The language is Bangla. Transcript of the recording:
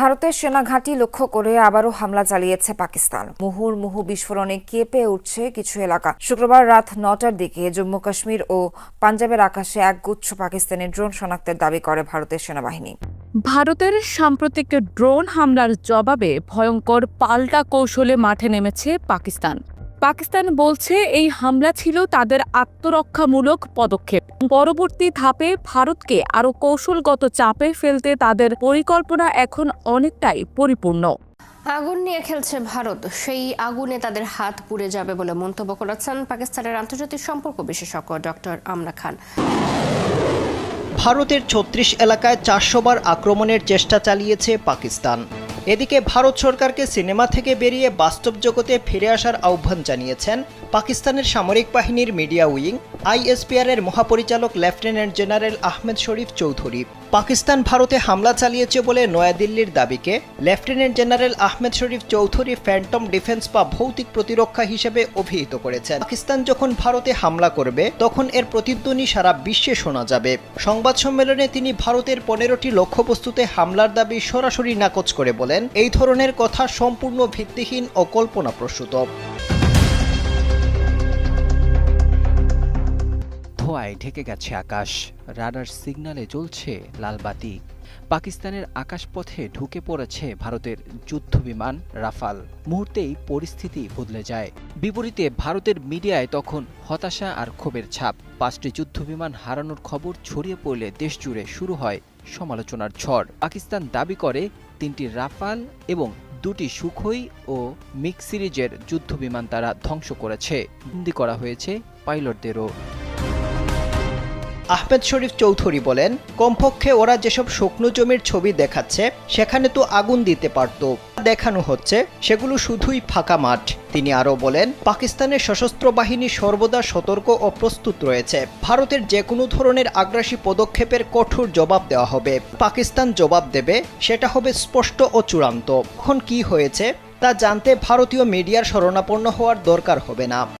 ভারতের সেনা ঘাঁটি লক্ষ্য করে আবারও হামলা চালিয়েছে পাকিস্তান। মুহুর মুহু বিস্ফোরণে কেঁপে উঠছে কিছু এলাকা। শুক্রবার রাত নটার দিকে জম্মু কাশ্মীর ও পাঞ্জাবের আকাশে এক গুচ্ছ পাকিস্তানি ড্রোন শনাক্তের দাবি করে ভারতের সেনাবাহিনী। ভারতের সাম্প্রতিক ড্রোন হামলার জবাবে ভয়ঙ্কর পাল্টা কৌশলে মাঠে নেমেছে পাকিস্তান। পাকিস্তান বলছে এই হামলা ছিল তাদের আত্মরক্ষামূলক পদক্ষেপ। পরবর্তী ধাপে ভারতকে আরও কৌশলগত চাপে ফেলতে তাদের পরিকল্পনা এখন অনেকটাই পরিপূর্ণ। আগুন নিয়ে খেলছে ভারত। সেই আগুনে তাদের হাত পুড়ে যাবে বলে মন্তব্য করেছেন পাকিস্তানের আন্তর্জাতিক সম্পর্ক বিশেষজ্ঞ ডক্টর আমরা খান। ভারতের ছত্রিশ এলাকায় চারশো বার আক্রমণের চেষ্টা চালিয়েছে পাকিস্তান। এদিকে ভারত সরকারকে সিনেমা থেকে বেরিয়ে বাস্তব জগতে ফিরে আসার আহ্বান জানিয়েছেন পাকিস্তানের সামরিক বাহিনীর মিডিয়া উইং আইএসপিআর এর মহাপরিচালক লেফটেন্যান্ট জেনারেল আহমেদ শরীফ চৌধুরী। পাকিস্তান ভারতে হামলা চালিয়েছে বলে নয়াদিল্লির দাবিকে Lieutenant General Ahmed Sharif Chowdhury phantom defence বা ভৌতিক প্রতিরক্ষা হিসেবে অভিহিত করেছেন। পাকিস্তান যখন ভারতে হামলা করবে, তখন এর প্রতিধ্বনি সারা বিশ্বে শোনা যাবে। সংবাদ সম্মেলনে তিনি ভারতের পনেরোটি লক্ষ্যবস্তুতে হামলার দাবি সরাসরি নাকচ করে বলেন, এই ধরনের কথা সম্পূর্ণ ভিত্তিহীন ও কল্পনাপ্রসূত। ধোঁয়ায় ঢেকে গেছে আকাশ। রাডার সিগন্যালে জ্বলছে লাল বাতি। পাকিস্তানের আকাশপথে ঢুকে পড়েছে ভারতের যুদ্ধবিমান রাফাল। মুহূর্তেই পরিস্থিতি বদলে যায়। বিপরীতে ভারতের মিডিয়ায় তখন হতাশা আর ক্ষোভের ছাপ। পাঁচটি যুদ্ধবিমান হারানোর খবর ছড়িয়ে পড়লে দেশজুড়ে শুরু হয় সমালোচনার ঝড়। পাকিস্তান দাবি করে, তিনটি রাফাল এবং দুটি সুখই ও মিক্স সিরিজের যুদ্ধবিমান তারা ধ্বংস করেছে। বন্দি করা হয়েছে পাইলটদেরও। আহমেদ শরীফ চৌধুরী বলেন, কমপক্ষে ওরা যেসব শুকনো জমির ছবি দেখাচ্ছে, সেখানে তো আগুন দিতে পারত। দেখানো হচ্ছে, সেগুলো শুধুই ফাঁকা মাঠ। তিনি আরও বলেন, পাকিস্তানের সশস্ত্র বাহিনী সর্বদা সতর্ক ও প্রস্তুত রয়েছে। ভারতের যে কোনো ধরনের আগ্রাসী পদক্ষেপের কঠোর জবাব দেওয়া হবে। পাকিস্তান জবাব দেবে, সেটা হবে স্পষ্ট ও চূড়ান্ত। এখন কি হয়েছে, তা জানতে ভারতীয় মিডিয়ার শরণাপন্ন হওয়ার দরকার হবে না।